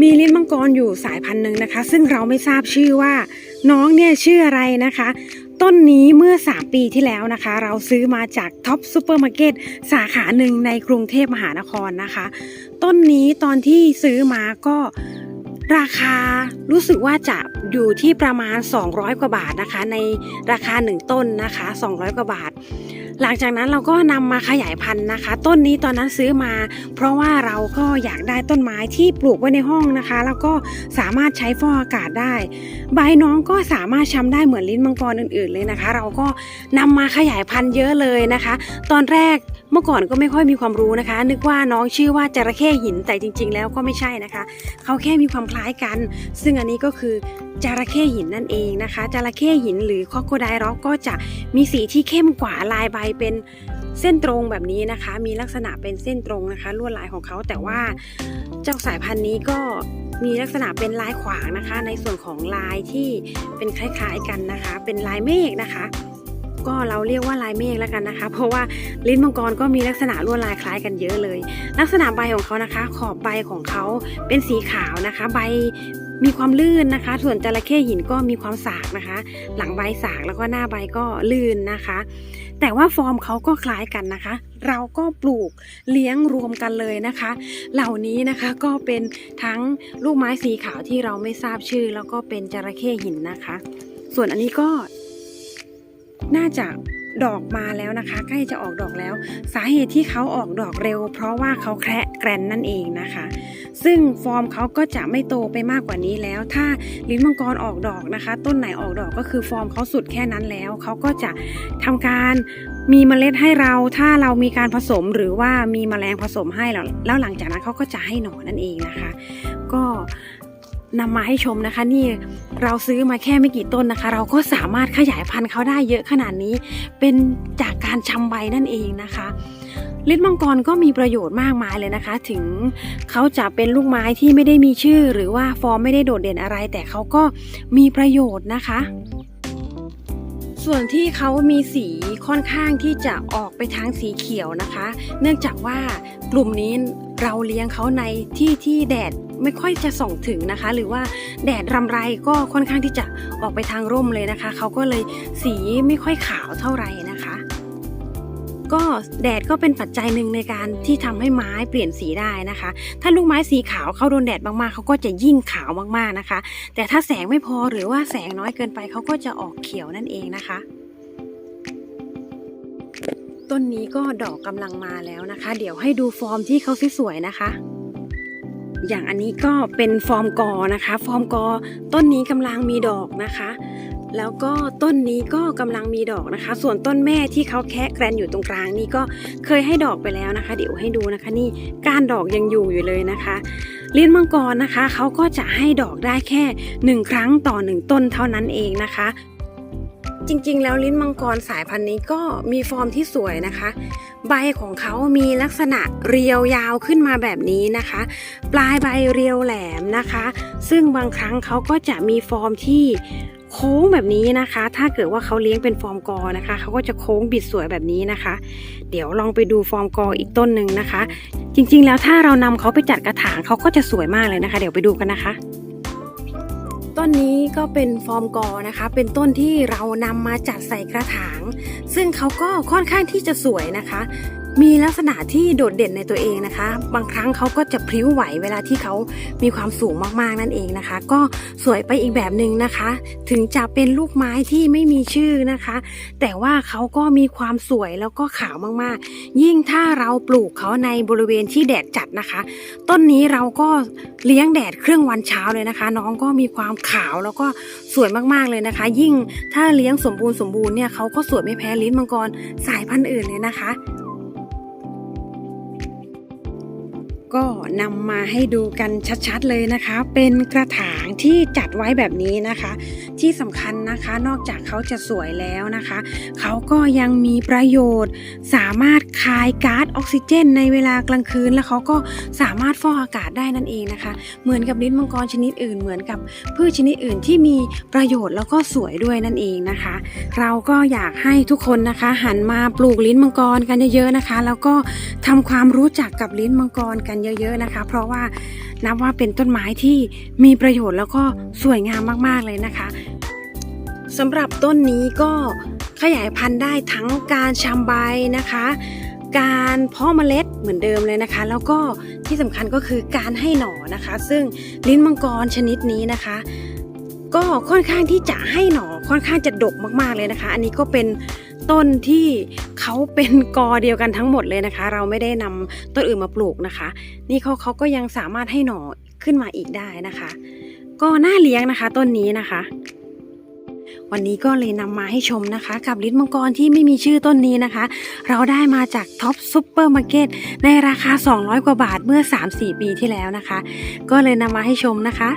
มีลิ้นมังกรอยู่สายพันธุ์หนึ่งนะคะ ซึ่งเราไม่ทราบชื่อว่า น้องเนี่ยชื่ออะไรนะคะ ต้นนี้เมื่อ 3 ปีที่แล้วนะคะ เราซื้อมาจากท็อปซูเปอร์มาร์เก็ตสาขาหนึ่งในกรุงเทพมหานครนะคะ ต้นนี้ตอนที่ซื้อมาก็ราคารู้สึกว่าจะอยู่ที่ประมาณ 200 กว่าบาทนะคะ ในราคา 1 ต้นนะคะ 200 กว่าบาท หลังจากนั้นเราก็นำมาขยายพันธุ์นะคะ ต้นนี้ตอนนั้นซื้อมา เพราะว่าเราก็อยากได้ต้นไม้ที่ปลูกไว้ในห้องนะคะ แล้วก็สามารถใช้ฟอกอากาศได้ ใบน้องก็สามารถช้ำได้เหมือนลิ้นมังกรอื่นๆเลยนะคะ เราก็นำมาขยายพันธุ์เยอะเลยนะคะ ตอนแรก มื่อก่อนก็ไม่ค่อยมีความรู้นะคะ นึกว่าน้องชื่อว่าจระเข้หินแต่จริง ๆ แล้วก็ไม่ใช่นะคะ เขาแค่มีความคล้ายกัน ซึ่งอันนี้ก็คือจระเข้หินนั่นเองนะคะจระเข้หินหรือคอโคไดร็อกก็จะมีสีที่เข้มกว่าลายใบเป็นเส้นตรงแบบนี้นะคะ มีลักษณะเป็นเส้นตรงนะคะลวดลายของเขาแต่ว่าเจ้าสายพันธุ์นี้ก็มีลักษณะเป็นลายขวางนะคะ ในส่วนของลายที่เป็นคล้ายๆกันนะคะ เป็นลายเมฆนะคะ ก็เราเรียกว่าลายเมฆแล้วกันนะคะ เพราะว่าลิ้นมังกรก็มีลักษณะลวดลายคล้ายกันเยอะเลย ลักษณะใบของเขานะคะ ขอบใบของเขาเป็นสีขาวนะคะ ใบมีความลื่นนะคะ ส่วนจระเข้หินก็มีความสากนะคะ หลังใบสากแล้วก็หน้าใบก็ลื่นนะคะ แต่ว่าฟอร์มเขาก็คล้ายกันนะคะ เราก็ปลูกเลี้ยงรวมกันเลยนะคะ เหล่านี้นะคะก็เป็นทั้งลูกไม้สีขาวที่เราไม่ทราบชื่อ แล้วก็เป็นจระเข้หินนะคะ ส่วนอันนี้ก็ น่าจะดอกมาแล้วนะคะ ใกล้จะออกดอกแล้ว สาเหตุที่เขาออกดอกเร็ว เพราะว่าเขาแคระแกรนนั่นเองนะคะ ซึ่งฟอร์มเขาก็จะไม่โตไปมากกว่านี้แล้ว ถ้าลิ้นมังกรออกดอกนะคะ ต้นไหนออกดอกก็คือฟอร์มเขาสุดแค่นั้นแล้ว เขาก็จะทำการมีเมล็ดให้เรา ถ้าเรามีการผสมหรือว่ามีแมลงผสมให้แล้วแล้วหลังจากนั้นเขาก็จะให้หนอนนั่นเองนะคะ ก็ นำมาให้ชมนะคะ นี่เราซื้อมาแค่ไม่กี่ต้นนะคะ เราก็สามารถขยายพันธุ์เขาได้เยอะขนาดนี้ เป็นจากการชำใบนั่นเองนะคะลิ้นมังกรก็มีประโยชน์มากมายเลยนะคะ ถึงเขาจะเป็นลูกไม้ที่ไม่ได้มีชื่อ หรือว่าฟอร์มไม่ได้โดดเด่นอะไร แต่เขาก็มีประโยชน์นะคะ ส่วนที่เขามีสีค่อนข้างที่จะออกไปทางสีเขียวนะคะ เนื่องจากว่ากลุ่มนี้เราเลี้ยงเขาในที่ที่แดด ไม่ค่อยจะส่องถึงนะคะ หรือว่าแดดรำไรก็ค่อนข้างที่จะออกไปทางร่มเลยนะคะ เขาก็เลยสีไม่ค่อยขาวเท่าไหร่นะคะ ก็แดดก็เป็นปัจจัยหนึ่งในการที่ทำให้ไม้เปลี่ยนสีได้นะคะ ถ้าลูกไม้สีขาวเขาโดนแดดมากๆเขาก็จะยิ่งขาวมากๆนะคะ แต่ถ้าแสงไม่พอหรือว่าแสงน้อยเกินไปเขาก็จะออกเขียวนั่นเองนะคะต้นนี้ก็ดอกกำลังมาแล้วนะคะ เดี๋ยวให้ดูฟอร์มที่เขาสวยๆนะคะ อย่างอันนี้ก็เป็นฟอร์มกอนะคะ ฟอร์มกอต้นนี้กำลังมีดอกนะคะ แล้วก็ต้นนี้ก็กำลังมีดอกนะคะ ส่วนต้นแม่ที่เขาแคะแกรนอยู่ตรงกลางนี่ก็เคยให้ดอกไปแล้วนะคะ เดี๋ยวให้ดูนะคะ นี่ก้านดอกยังอยู่อยู่เลยนะคะเลิ้ยนมังกรนะคะเขาก็จะให้ดอกได้แค่หนึ่งครั้งต่อหนึ่งต้นเท่านั้นเองนะคะ จริง ๆ แล้วลิ้นมังกรสายพันธุ์นี้ก็มีฟอร์มที่สวยนะคะ ใบของเขามีลักษณะเรียวยาวขึ้นมาแบบนี้นะคะ ปลายใบเรียวแหลมนะคะ ซึ่งบางครั้งเขาก็จะมีฟอร์มที่โค้งแบบนี้นะคะ ถ้าเกิดว่าเขาเลี้ยงเป็นฟอร์มกอนะคะ เขาก็จะโค้งบิดสวยแบบนี้นะคะ เดี๋ยวลองไปดูฟอร์มกออีกต้นหนึ่งนะคะ จริงๆ แล้วถ้าเรานำเขาไปจัดกระถางเขาก็จะสวยมากเลยนะคะ เดี๋ยวไปดูกันนะคะ ต้นนี้ก็เป็นฟอร์มกอนะคะ เป็นต้นที่เรานำมาจัดใส่กระถาง ซึ่งเขาก็ค่อนข้างที่จะสวยนะคะ มีลักษณะที่โดดเด่นในตัวเองนะคะ บางครั้งเขาก็จะพลิ้วไหวเวลาที่เขามีความสูงมากๆนั่นเองนะคะ ก็สวยไปอีกแบบหนึ่งนะคะ ถึงจะเป็นลูกไม้ที่ไม่มีชื่อนะคะ แต่ว่าเขาก็มีความสวยแล้วก็ขาวมากๆ ยิ่งถ้าเราปลูกเขาในบริเวณที่แดดจัดนะคะ ต้นนี้เราก็เลี้ยงแดดเครื่องวันเช้าเลยนะคะ น้องก็มีความขาวแล้วก็สวยมากๆเลยนะคะ ยิ่งถ้าเลี้ยงสมบูรณ์สมบูรณ์เนี่ยเขาก็สวยไม่แพ้ลิ้นมังกรสายพันธุ์อื่นเลยนะคะ ก็นำมาให้ดูกันชัดๆเลยนะคะ เป็นกระถางที่จัดไว้แบบนี้นะคะ ที่สำคัญนะคะนอกจากเขาจะสวยแล้วนะคะ เขาก็ยังมีประโยชน์ สามารถคายก๊าซออกซิเจน ในเวลากลางคืน แล้วเขาก็สามารถฟอกอากาศได้นั่นเองนะคะ เหมือนกับลิ้นมังกรชนิดอื่นเหมือนกับพืชชนิดอื่นที่มีประโยชน์แล้วก็สวยด้วยนั่นเองนะคะ เราก็อยากให้ทุกคนนะคะ หันมาปลูกลิ้นมังกรกันเยอะๆนะคะ แล้วก็ทำความรู้จักกับลิ้นมังกรกันเยอะ ๆนะคะ เพราะว่านับว่าเป็นต้นไม้ที่มีประโยชน์แล้วก็สวยงามมากๆเลยนะคะสำหรับต้นนี้ก็ขยายพันธุ์ได้ทั้งการชำใบนะคะ การเพาะเมล็ดเหมือนเดิมเลยนะคะ แล้วก็ที่สำคัญก็คือการให้หน่อนะคะ ซึ่งลิ้นมังกรชนิดนี้นะคะ ก็ค่อนข้างที่จะให้หน่อค่อนข้างจะดกมากๆเลยนะคะ อันนี้ก็เป็น ต้นที่เขาเป็นกอเดียวกันทั้งหมดเลยนะคะ เราไม่ได้นำต้นอื่นมาปลูกนะคะ นี่เขาเขาก็ยังสามารถให้หน่อขึ้นมาอีกได้นะคะ ก็น่าเลี้ยงนะคะ ต้นนี้นะคะ วันนี้ก็เลยนำมาให้ชมนะคะ กับลิ้นมังกรที่ไม่มีชื่อต้นนี้นะคะ เราได้มาจากท็อปซูเปอร์มาร์เก็ตในราคา 200 กว่าบาทเมื่อ 3-4 ปีที่แล้วนะคะ ก็เลยนำมาให้ชมนะคะ